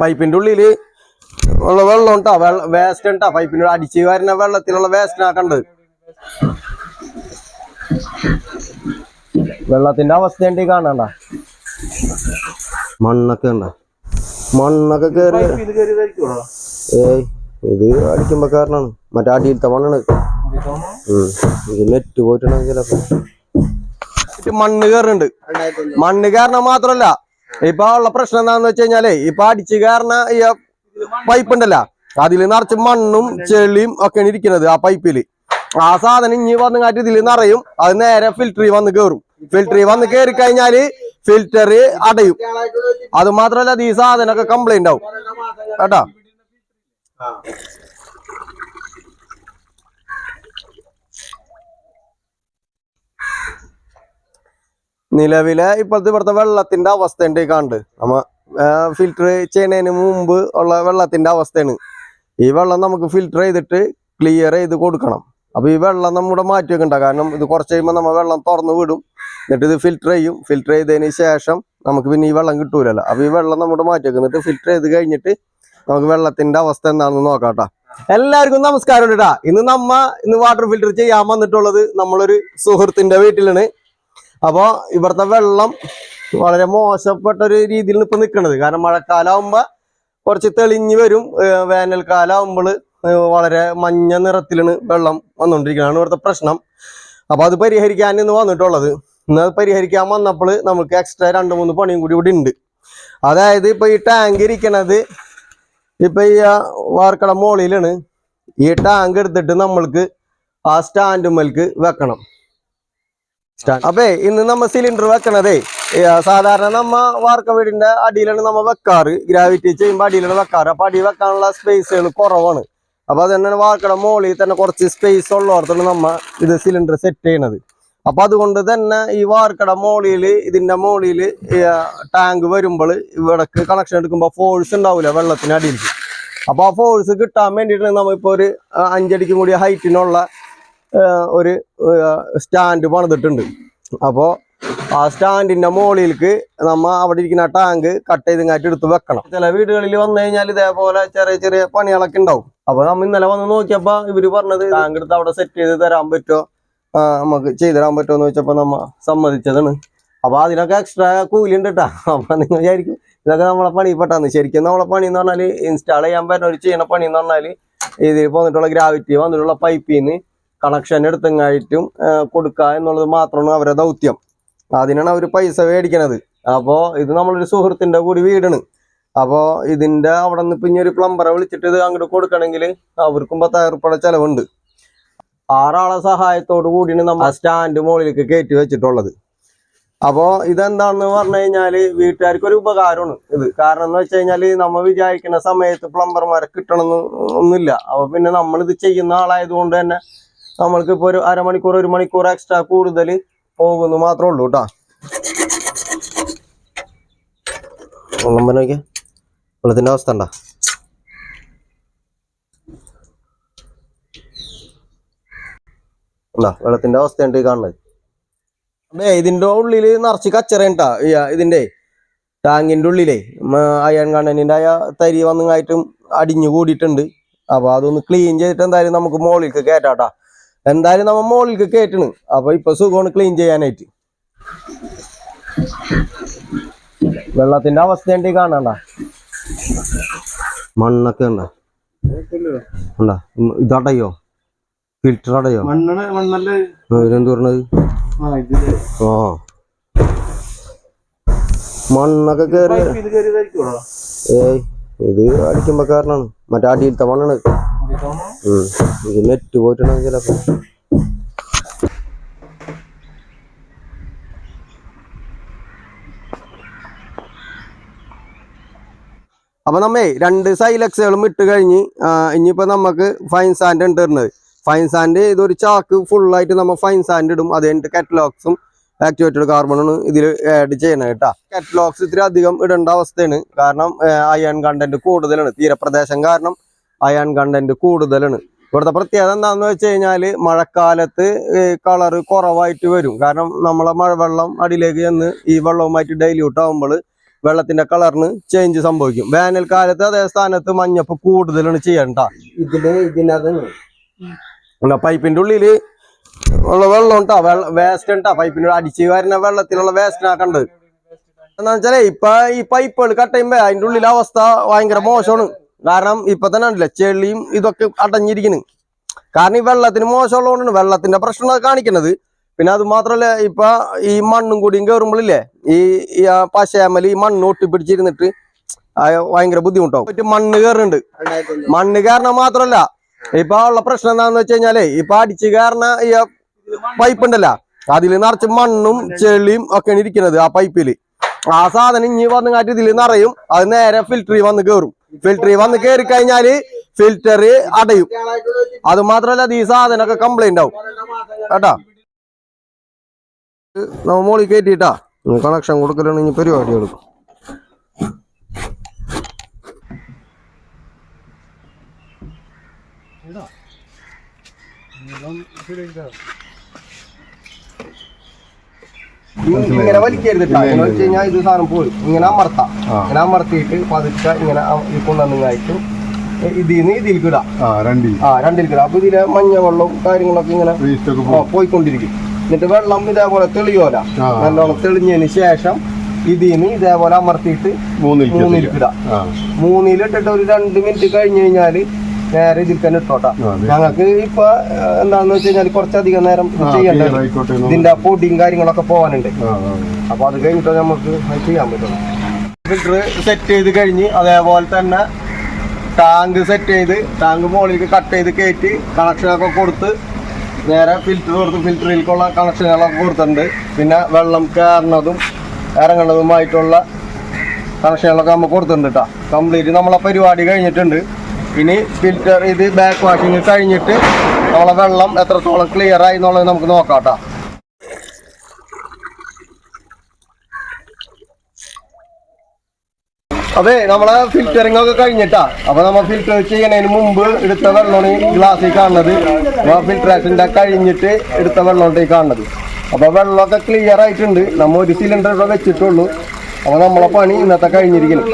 പൈപ്പിന്റെ ഉള്ളിൽ ഉള്ള വെള്ളം ഉണ്ടാ? വേസ്റ്റ് ഉണ്ടാ? പൈപ്പിന്റെ അടിച്ച് വരുന്ന വെള്ളത്തിലുള്ള വേസ്റ്റ് ആക്കണ്ട്. വെള്ളത്തിന്റെ അവസ്ഥ ഉണ്ട് ഈ കാണണ്ട. മണ്ണൊക്കെ ഉണ്ട? മണ്ണൊക്കെ കേറി ഏയ് ഇത് അടിക്കുമ്പോ കാരണാണ് മറ്റേ അടിയിലത്തെ മണ്ണാണ്. ഇത് നെറ്റ് പോയിട്ടുണ്ടെങ്കിൽ മണ്ണ് കയറുന്നുണ്ട് മണ്ണ് കാരണം മാത്രല്ല. ഇപ്പൊ ഉള്ള പ്രശ്നം എന്താന്ന് വെച്ച് കഴിഞ്ഞാലേ ഇപ്പൊ അടിച്ച് കയറുന്ന ഈ പൈപ്പ് ഉണ്ടല്ല അതിൽ നിറച്ച് മണ്ണും ചെളിയും ഒക്കെ ഇരിക്കുന്നത് ആ പൈപ്പിൽ ആ സാധനം ഇനി വന്ന് കാട്ടി ഇതിൽ നിറയും അത് നേരെ ഫിൽറ്ററിൽ വന്ന് കയറും ഫിൽറ്ററിൽ വന്ന് കയറി കഴിഞ്ഞാൽ ഫിൽറ്റർ അടയും. അത് മാത്രല്ല ഈ സാധനമൊക്കെ കംപ്ലൈന്റ് ആവും. കേട്ടാ? നിലവിലെ ഇപ്പോഴത്തെ ഇവിടുത്തെ വെള്ളത്തിന്റെ അവസ്ഥ ഉണ്ട് ഈ കണ്ട്. നമ്മ ഫിൽറ്റർ ചെയ്യുന്നതിന് മുമ്പ് ഉള്ള വെള്ളത്തിന്റെ അവസ്ഥയാണ്. ഈ വെള്ളം നമുക്ക് ഫിൽറ്റർ ചെയ്തിട്ട് ക്ലിയർ ചെയ്ത് കൊടുക്കണം. അപ്പോൾ ഈ വെള്ളം നമ്മുടെ മാറ്റി വെക്കണ്ട. കാരണം ഇത് കുറച്ച് കഴിയുമ്പോൾ നമ്മൾ വെള്ളം തുറന്നു വിടും. എന്നിട്ട് ഇത് ഫിൽറ്റർ ചെയ്യും. ഫിൽറ്റർ ചെയ്തതിന് ശേഷം നമുക്ക് പിന്നെ ഈ വെള്ളം കിട്ടൂലല്ലോ. അപ്പോൾ ഈ വെള്ളം നമ്മുടെ മാറ്റി വെക്കും. എന്നിട്ട് ഫിൽറ്റർ ചെയ്ത് കഴിഞ്ഞിട്ട് നമുക്ക് വെള്ളത്തിന്റെ അവസ്ഥ എന്താണെന്ന് നോക്കാം എല്ലാവർക്കും നമസ്കാരം കേട്ടാ ഇന്ന് നമ്മ ഇന്ന് വാട്ടർ ഫിൽറ്റർ ചെയ്യാൻ വന്നിട്ടുള്ളത് നമ്മളൊരു സുഹൃത്തിന്റെ വീട്ടിലാണ്. അപ്പൊ ഇവിടുത്തെ വെള്ളം വളരെ മോശപ്പെട്ട ഒരു രീതിയിൽ ഇപ്പൊ നിൽക്കുന്നത് കാരണം മഴക്കാലാവുമ്പോ കുറച്ച് തെളിഞ്ഞു വരും ഏർ വേനൽക്കാലാവുമ്പോൾ വളരെ മഞ്ഞ നിറത്തിലാണ് വെള്ളം വന്നുകൊണ്ടിരിക്കുന്നതാണ് ഇവിടുത്തെ പ്രശ്നം. അപ്പൊ അത് പരിഹരിക്കാൻ ഇന്ന് വന്നിട്ടുള്ളത്. ഇന്ന് അത് പരിഹരിക്കാൻ വന്നപ്പോൾ നമുക്ക് എക്സ്ട്രാ രണ്ട് മൂന്ന് പണിയും കൂടി ഇവിടെ ഉണ്ട് അതായത് ഇപ്പൊ ഈ ടാങ്ക് ഇരിക്കണത് ഇപ്പൊ ഈ വാർക്കട മോളിലാണ്. ഈ ടാങ്ക് എടുത്തിട്ട് നമ്മൾക്ക് ആ സ്റ്റാൻഡുമ്മൽക്ക് വെക്കണം. അപ്പേ ഇന്ന് നമ്മ സിലിണ്ടർ വെക്കണതേ സാധാരണ നമ്മ വാർക്ക വീടിന്റെ അടിയിലാണ് നമ്മ വെക്കാറ്. ഗ്രാവിറ്റി ചെയ്യുമ്പോ അടിയിലാണ് വെക്കാറ്. അപ്പൊ അടി വെക്കാനുള്ള സ്പേസുകൾ കുറവാണ്. അപ്പൊ അത് തന്നെ വാർക്കയുടെ മോളിൽ തന്നെ കുറച്ച് സ്പേസ് ഉള്ളവർത്താണ് നമ്മ ഇത് സിലിണ്ടർ സെറ്റ് ചെയ്യണത്. അപ്പൊ അതുകൊണ്ട് തന്നെ ഈ വാർക്കട മോളിൽ ഇതിന്റെ മോളിൽ ടാങ്ക് വരുമ്പോൾ ഇവിടക്ക് കണക്ഷൻ എടുക്കുമ്പോൾ ഫോഴ്സ് ഉണ്ടാവില്ല വെള്ളത്തിന് അടിയിൽ അപ്പൊ ആ ഫോഴ്സ് കിട്ടാൻ വേണ്ടിയിട്ട് നമ്മ ഇപ്പൊ ഒരു അഞ്ചടിക്കും കൂടി ഹൈറ്റിനുള്ള ഒരു സ്റ്റാൻഡ് പണിതിട്ടുണ്ട്. അപ്പോൾ ആ സ്റ്റാൻഡിന്റെ മുകളിലേക്ക് നമ്മൾ അവിടെ ഇരിക്കുന്ന ടാങ്ക് കട്ട് ചെയ്ത് ഇങ്ങാറ്റ് എടുത്ത് വെക്കണം. ചില വീടുകളിൽ വന്നു കഴിഞ്ഞാൽ ഇതേപോലെ ചെറിയ ചെറിയ പണികളൊക്കെ ഉണ്ടാവും. അപ്പോൾ നമ്മൾ ഇന്നലെ വന്ന് നോക്കിയപ്പോൾ ഇവർ പറഞ്ഞത് ടാങ്ക് എടുത്ത് അവിടെ സെറ്റ് ചെയ്ത് തരാൻ പറ്റുമോ നമുക്ക് ചെയ്തു തരാൻ പറ്റുമോ എന്ന് വെച്ചപ്പോൾ നമ്മൾ സമ്മതിച്ചതാണ്. അപ്പോൾ അതിനൊക്കെ എക്സ്ട്രാ കൂലി ഉണ്ട് കേട്ടോ അപ്പം നിങ്ങൾ വിചാരിക്കും ഇതൊക്കെ നമ്മളെ പണി പണിപ്പെട്ടാന്ന് ശരിക്കും നമ്മളെ പണി എന്ന് പറഞ്ഞാൽ ഇൻസ്റ്റാൾ ചെയ്യാൻ പറ്റുന്ന ഒരു ചെയ്യണ പണി എന്ന് പറഞ്ഞാൽ ഇതിൽ വന്നിട്ടുള്ള ഗ്രാവിറ്റി വന്നിട്ടുള്ള പൈപ്പിൽ നിന്ന് കണക്ഷൻ എടുത്തെങ്ങായിട്ടും കൊടുക്കുക എന്നുള്ളത് മാത്രമാണ് അവരെ ദൗത്യം. അതിനാണ് അവർ പൈസ മേടിക്കണത്. അപ്പോൾ ഇത് നമ്മളൊരു സുഹൃത്തിന്റെ കൂടി വീടാണ്. അപ്പോൾ ഇതിന്റെ അവിടെ നിന്ന് പിന്നെ ഒരു പ്ലംബറെ വിളിച്ചിട്ട് ഇത് അങ്ങോട്ട് കൊടുക്കണമെങ്കിൽ അവർക്കും പത്തായിരം ചിലവുണ്ട്. ആറാളെ സഹായത്തോടു കൂടിയാണ് നമ്മൾ സ്റ്റാൻഡ് മുകളിലേക്ക് കയറ്റി വെച്ചിട്ടുള്ളത്. അപ്പോൾ ഇതെന്താണെന്ന് പറഞ്ഞു കഴിഞ്ഞാൽ വീട്ടുകാർക്ക് ഒരു ഉപകാരമാണ് ഇത്. കാരണം എന്ന് വെച്ച് കഴിഞ്ഞാൽ നമ്മൾ വിചാരിക്കുന്ന സമയത്ത് പ്ലംബർമാരെ കിട്ടണമെന്ന് ഒന്നുമില്ല. അപ്പോൾ പിന്നെ നമ്മളിത് ചെയ്യുന്ന ആളായതുകൊണ്ട് തന്നെ നമ്മൾക്ക് ഇപ്പൊ ഒരു അരമണിക്കൂർ ഒരു മണിക്കൂർ എക്സ്ട്രാ കൂടുതൽ പോകുന്നു മാത്രമേ ഉള്ളൂ കേട്ടോ വെള്ളം നോക്കിയാൽ വെള്ളത്തിന്റെ അവസ്ഥ ഉണ്ടാ? അല്ല വെള്ളത്തിന്റെ അവസ്ഥയുണ്ട് കാണുന്നത്. അതെ ഇതിന്റെ ഉള്ളിൽ നിറച്ച് കച്ചറയുണ്ടാ ഇതിന്റെ ടാങ്കിന്റെ ഉള്ളിലേ. അയൺ കണ്ണനിന്റെ ആയ തരി വന്നങ്ങായിട്ടും അടിഞ്ഞു കൂടിയിട്ടുണ്ട്. അപ്പോൾ അതൊന്ന് ക്ലീൻ ചെയ്തിട്ട് എന്തായാലും നമുക്ക് മുകളിലേക്ക് കയറ്റാട്ടാ എന്തായാലും നമ്മ മുകളിലേക്ക് കയറ്റണ് അപ്പൊ ഇപ്പൊ സുഖമാണ് ക്ലീൻ ചെയ്യാനായിട്ട്. വെള്ളത്തിന്റെ അവസ്ഥ ഉണ്ട് കാണണ്ട. മണ്ണൊക്കെ ഉണ്ട? ഉണ്ട? ഇതടയോ? ഫിൽറ്റർ അടയോ? ആ മണ്ണൊക്കെ കേറി ഏയ് ഇത് അടിക്കുമ്പോ കാരണാണ് മറ്റേ അടിയിലത്തെ മണ്ണാണ്. നെറ്റ് പോയിട്ടുണ്ടെങ്കിൽ ചിലപ്പോ അപ്പൊ നമ്മേ രണ്ട് സൈലക്സുകളും ഇട്ട് കഴിഞ്ഞ് ഇനിയിപ്പോ നമുക്ക് ഫൈൻ സാൻഡ് ഉണ്ട് ഇടുന്നത് ഫൈൻ സാൻഡ് ഇതൊരു ചാക്ക് ഫുള്ളായിട്ട് നമ്മൾ ഫൈൻ സാൻഡ് ഇടും. അത് കഴിഞ്ഞിട്ട് കാറ്റലോഗ്സും ആക്ടിവേറ്റഡ് കാർബണും ഇതിൽ ആഡ് ചെയ്യണം കേട്ടാ. കാറ്റലോഗ്സ് ഇത്ര അധികം ഇടേണ്ട അവസ്ഥയാണ്. കാരണം അയൺ കണ്ടന്റ് കൂടുതലാണ്. തീരപ്രദേശം കാരണം അയൺ കണ്ടന്റ് കൂടുതലാണ്. ഇവിടുത്തെ പ്രത്യേകത എന്താണെന്ന് വെച്ച് കഴിഞ്ഞാൽ മഴക്കാലത്ത് കളർ കുറവായിട്ട് വരും. കാരണം നമ്മളെ മഴവെള്ളം അടിയിലേക്ക് ചെന്ന് ഈ വെള്ളവുമായിട്ട് ഡൈല്യൂട്ട് ആകുമ്പോൾ വെള്ളത്തിന്റെ കളറിന് ചേഞ്ച് സംഭവിക്കും. വേനൽക്കാലത്ത് അതേ സ്ഥാനത്ത് മഞ്ഞപ്പ് കൂടുതലാണ് ചെയ്യണ്ട. ഇതിൽ ഇതിനകത്ത് പൈപ്പിന്റെ ഉള്ളിൽ ഉള്ള വെള്ളം ഉണ്ടാ. വെള്ളം വേസ്റ്റ് ഉണ്ടാ. പൈപ്പിന്റെ അടിച്ച് വരുന്ന വെള്ളത്തിലുള്ള വേസ്റ്റ് ആക്കണ്ടത് എന്താ വെച്ചാലേ ഇപ്പൊ ഈ പൈപ്പുകൾ കട്ട് ചെയ്യുമ്പോ അതിന്റെ ഉള്ളിലെ അവസ്ഥ ഭയങ്കര മോശമാണ്. കാരണം ഇപ്പൊ തന്നെ ഉണ്ടല്ലേ ചെളിയും ഇതൊക്കെ അടഞ്ഞിരിക്കുന്നു കാരണം ഈ വെള്ളത്തിന് മോശമുള്ളതുകൊണ്ടാണ് വെള്ളത്തിന്റെ പ്രശ്നം കാണിക്കുന്നത് പിന്നെ അത് മാത്രല്ല ഇപ്പൊ ഈ മണ്ണും കൂടിയും കയറുമ്പോഴില്ലേ ഈ പശയാമൽ ഈ മണ്ണ് ഒട്ടിപ്പിടിച്ചിരുന്നിട്ട് ഭയങ്കര ബുദ്ധിമുട്ടാവും. മണ്ണ് കയറുന്നുണ്ട് മണ്ണ് കാരണം മാത്രല്ല ഇപ്പൊ ഉള്ള പ്രശ്നം എന്താന്ന് വെച്ച് കഴിഞ്ഞാലേ ഇപ്പൊ അടിച്ച് കയറുന്ന ഈ പൈപ്പ് ഉണ്ടല്ലോ അതിൽ നിറച്ച് മണ്ണും ചെളിയും ഒക്കെയാണ് ഇരിക്കുന്നത് ആ പൈപ്പിൽ. ആ സാധനം ഇനി വന്ന് കാട്ടി ഇതിൽ നിറയും അത് നേരെ ഫിൽറ്ററിൽ വന്ന് കയറും ഫിൽറ്ററിൽ വന്ന് കയറി കഴിഞ്ഞാൽ ഫിൽറ്റർ അടയും. അത് മാത്രല്ല ഈ സാധനമൊക്കെ കംപ്ലൈന്റ് ആവും. കേട്ടാ? നമ്മ മോളിൽ കയറ്റിട്ടാ കണക്ഷൻ കൊടുക്കലാണ് ഇനി പരിപാടി എടുക്കും. ഇങ്ങനെ വലിക്കരുത് അങ്ങനെ ഇങ്ങനെ വലിച്ചു കഴിഞ്ഞാൽ ഇത് സാധനം പോയി. ഇങ്ങനെ അമർത്താം. ഇങ്ങനെ അമർത്തിയിട്ട് പതുക്കെ ഇങ്ങനെ ഈ ഇതിന്ന് ഇതിലേക്ക് ഇടാം. ആ രണ്ടിൽ. രണ്ടിലേക്ക് ഇടാം. അപ്പൊ ഇതിലെ മഞ്ഞ വെള്ളവും കാര്യങ്ങളൊക്കെ ഇങ്ങനെ പോയിക്കൊണ്ടിരിക്കും. എന്നിട്ട് വെള്ളം ഇതേപോലെ തെളിയോല. നല്ലോണം തെളിഞ്ഞതിന് ശേഷം ഇതിന്ന് ഇതേപോലെ അമർത്തിയിട്ട് മൂന്നിൽ മൂന്നിലേക്ക് ഇടാം. മൂന്നിലിട്ടിട്ട് ഒരു രണ്ട് മിനിറ്റ് കഴിഞ്ഞു കഴിഞ്ഞാൽ നേരെ ഇതിൽ തന്നെ ഇട്ടോട്ടാ. ഞങ്ങൾക്ക് ഇപ്പൊ എന്താന്ന് വെച്ച് കഴിഞ്ഞാൽ കുറച്ചധികം നേരം ചെയ്യണ്ടേ ഇതിന്റെ പൊടിയും കാര്യങ്ങളൊക്കെ പോകാനുണ്ട്. അപ്പൊ അത് കഴിഞ്ഞിട്ട് നമുക്ക് ചെയ്യാൻ പറ്റുള്ളൂ. ഫിൽറ്റർ സെറ്റ് ചെയ്ത് കഴിഞ്ഞ് അതേപോലെ തന്നെ ടാങ്ക് സെറ്റ് ചെയ്ത് ടാങ്ക് മുകളിലേക്ക് കട്ട് ചെയ്ത് കയറ്റി കണക്ഷനൊക്കെ കൊടുത്ത് നേരെ ഫിൽറ്റർ കൊടുത്ത് ഫിൽറ്ററിലേക്കുള്ള കണക്ഷനുകളൊക്കെ കൊടുത്തിട്ടുണ്ട്. പിന്നെ വെള്ളം കയറുന്നതും ഇറങ്ങുന്നതുമായിട്ടുള്ള കണക്ഷനുകളൊക്കെ നമ്മൾ കൊടുത്തിട്ടുണ്ട് കേട്ടോ കംപ്ലീറ്റ് നമ്മളെ പരിപാടി കഴിഞ്ഞിട്ടുണ്ട്. ഇനി ഫിൽറ്റർ ഇത് ബാക്ക് വാഷിങ് കഴിഞ്ഞിട്ട് നമ്മളെ വെള്ളം എത്രത്തോളം ക്ലിയർ ആയി എന്നുള്ളത് നമുക്ക് നോക്കാം അതെ നമ്മളെ ഫിൽറ്ററിംഗ് ഒക്കെ കഴിഞ്ഞിട്ടാ. അപ്പൊ നമ്മൾ ഫിൽറ്റർ ചെയ്യുന്നതിന് മുമ്പ് എടുത്ത വെള്ളമാണ് ഈ ഗ്ലാസ്സിൽ കാണുന്നത്. ഫിൽട്രേഷന്റെ കഴിഞ്ഞിട്ട് എടുത്ത വെള്ളമുണ്ട് ഈ കാണുന്നത്. അപ്പൊ വെള്ളമൊക്കെ ക്ലിയർ ആയിട്ടുണ്ട്. നമ്മൾ ഒരു സിലിണ്ടർ ഇവിടെ വെച്ചിട്ടുള്ളൂ. അപ്പൊ നമ്മളെ പണി ഇന്നത്തെ കഴിഞ്ഞിരിക്കുന്നു.